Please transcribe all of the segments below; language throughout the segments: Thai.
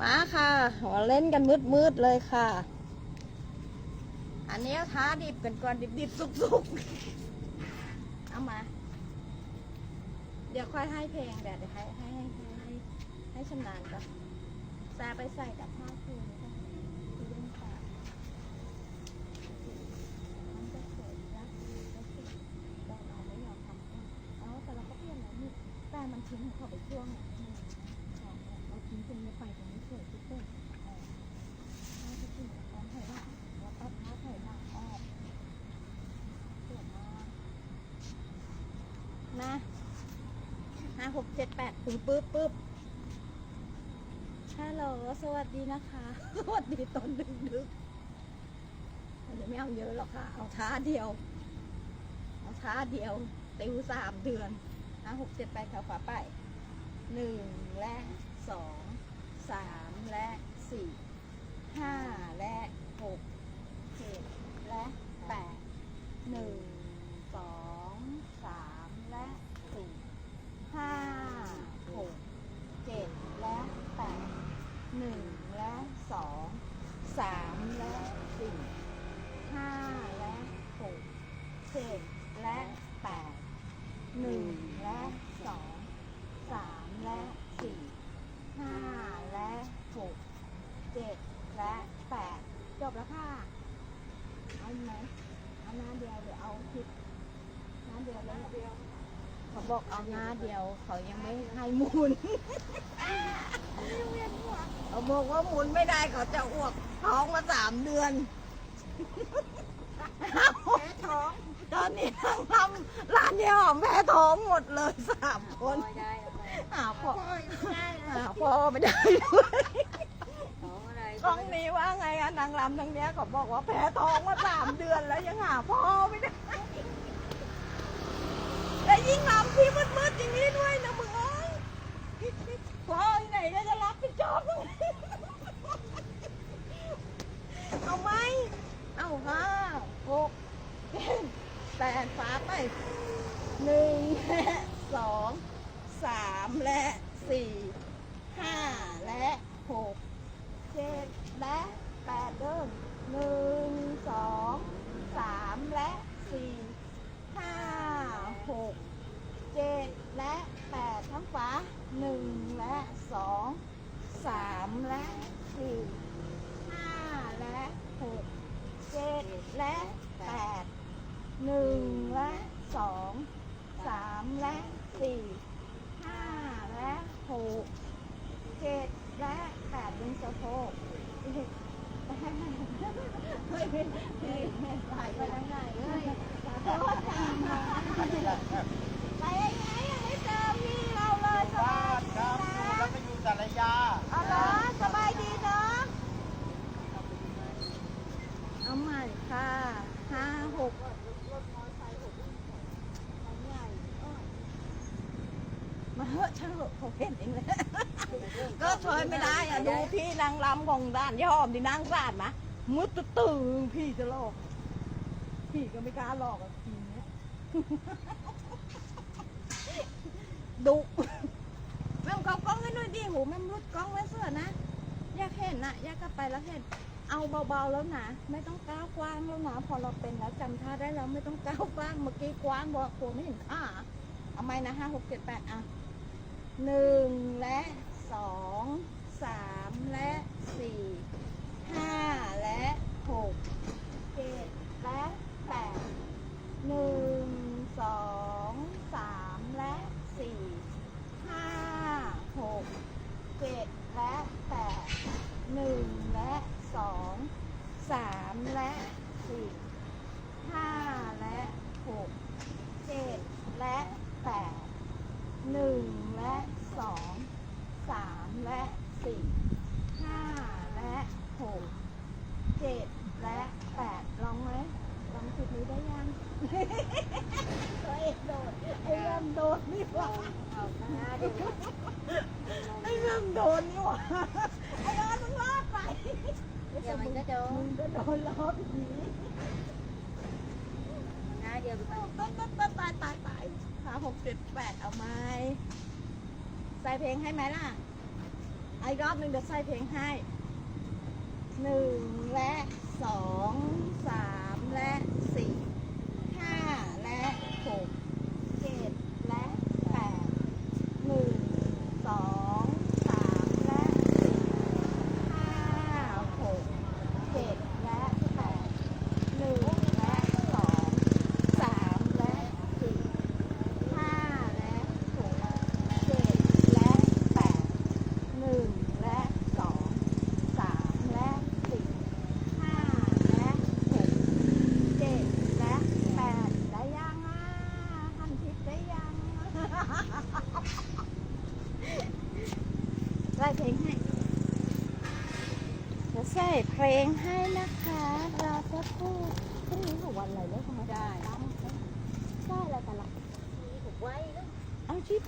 มาค่ะมาเล่นกันมืดมืดๆเลยค่ะ อันนี้ท้าดิบกันก่อนดิบดิบๆสุกสุกๆเอามา เดี๋ยวค่อยให้เพลงเดี๋ยวเดี๋ยวให้ให้ให้ให้ให้ให้ชำนาญก่อนซาไปใส่กับผ้าคลุมค่ะที่เล่นค่ะมันจะสวยนะก็คือแต่เราไม่ยอมทำเองอ๋อแต่เราก็เปลี่ยนแล้วนี่แต่มันทิ้งเข้าไปช่วงอะนี่ของ เนี่ยเราทิ้งตรงนี้ไปตรงนี้สวยสุดอ๋อถ้าจะทิ้งตอนถอยหลังแล้วก็ท้าถอยหลังออกสวยมากนะห้าหกเจ็ดแปดปึ๊บปึ๊บปึ๊บฮัลโหลสวัสดีนะคะ สวัสดีตอนดึกดึกเดี๋ยวไม่เอาเยอะหรอกค่ะ เอาช้าเดียว เอาช้าเดียวติวสามเดือนห้าหกเจ็ดแปดขาขวาไปหนึ่งและสอง สามและสี่ห้าและหกเจ็ดและแปดหนึ่งสองสามและสี่ห้าหกเจ็ดและแปดหนึ่งและสองสามและสี่ห้าและหกเจ็ดและแปดหนึ่งและสองสามและสี่ห้าและหกเจ็ดและแปดจบแล้วค่ะเอาอีกไหมเอาหน้าเดียวหรือเอาคิดหน้าเดียวแล้วเขา บอกเอาหน้าเดียว เขายังไม่ให้หมุนเขาบอกว่าหมุนไม่ได้เขาจะอ้วกท้องมาสามเดือนแพ้ท้อง ตอนนี้ทั้งทำร้านเดียวแพ้ท้องหมดเลยสามคนหาพ่อหาพ่อไม่ได้ด้วยกล้องนี้ว่าไงอะนางรำทั้งเนี้ยเขาบอกว่าแพ้ท้องมาสามเดือนแล้วยังหาพ่อไม่ได้และ ยิ่งรำที่มืดๆอย่างนี้ด้วยนะมึงเอ้ยพ่อไหนก็จะรับผิดชอบเอาไหมเอาห้าหกเจ็ดแปดฟ้าไปหนึ่งและสองสามและสี่ห้าและหกเจ็ดและแปดเดิมหนึ่งสองสามและสี่ห้าหก เจ็ดและแปดทั้งฝา หนึ่งและสองสามและสี่ห้าและหกเจ็ดและแปดหนึ่งและสองสามและสี่ห้าและหกเจ็ดและแปดดึงสะโพกเฮ้ยเฮ้ยเฮ้ยไปไปทางไหนเฮ้ยขอโทษค่ะ ไปยังไงยังไม่เจอพี่เราเลยส บ้า บาย น ดี ครับ นะ แล้วก็อยู่สารยา เอาละสบายดีเนาะเอาใหม่ค่ะห้าหกมาเหอะช่าง เขาเห็นเองเลยก็ช่วยไม่ได้อะดูพี่นางรำของด้านยอมที่นางสาดนะมุดตื่นพี่จะหลอก พี่ก็ไม่กล้าหลอกอะทีเนี้ยดุแม่งเขากล้องให้หน่อยดิหูแม่รุดกล้องไว้เสื้อนะอยากเห็นนะอยากกลับไปแล้วเห็นเอาเบาๆแล้วนะไม่ต้องก้าวกว้างแล้วนะพอเราเป็นแล้วจำท่าได้แล้วไม่ต้องก้าวกว้างเมื่อกี้กว้างบอกกลัวไม่เห็นขาเอาไหมนะห้าหกเจ็ดแปดอะ หนึ่งและสองสามและสี่ห้าและหกเจ็ดและแปดหนึ่งสองสามและสี่ห้าหกเจ็ดและแปดหนึ่งและสองสามและสี่ห้าและหกเจ็ดและแปดหนึ่งและ สองสามและสี่ห้าและหกเจ็ดและแปดลองไหมลองจุดนี้ได้ยังตัวเองโดดไอ้เริ่มโดนนี่หว่าไอ้เริ่มโดนนี่หว่าไอ้ออนมึงรอดไปเดี๋ยวมันก็โดนมึงก็โดนล้อผีหน้าเดียวกันตายตายตายตายตายตายขาหกเจ็ดแปดเอาไหม ใส่เพลงให้ไหมล่ะไอ้รอบหนึ่งเดี๋ยวใส่เพลงให้หนึ่งและสองสามและสี่ห้าและหกเจ็ดและแปดหนึ่งสองสามและสี่ห้าหกเจ็ดและแปดหนึ่งและสองสามและสี่ห้าและหกเจ็ดและแปด หนึ่งและสองสามและสี่ห้าและหกเจ็ดและแปดได้ยังอะหันทิพย์ได้ยัง ใส่เพลงให้จะใส่เพลงให้นะคะรอสักครู่พรุ่งนี้ของวันอะไรแล้วทำไมได้ได้แล้วกันละถูกไว้แล้วเอาชิป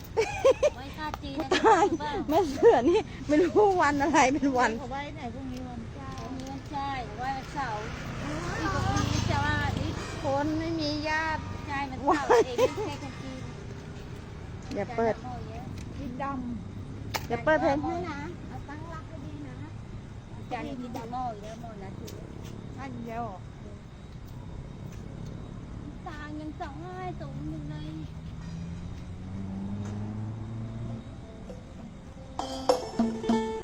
ไว้คาจีนตายแม่เสือนี่ไม่รู้วันอะไรเป็นวันเขาไว้ไหนพรุ่งนี้วันเจ้าพรุ่งนี้วันใช่ไว้วันเสาร์อีกพรุ่งนี้จะว่าอีกคนไม่มีญาติใช่มันเสาร์เองไม่ใช่คนจีนอย่าเปิดกินด เดี๋ยวเปิดเพลงให้นะเอาตั้งรักให้ดีนะจานนี้กินดำหม้ออยู่แล้วหม้อนะคืออันเดียวตางยังสองห้าสูงหนึ่งเลย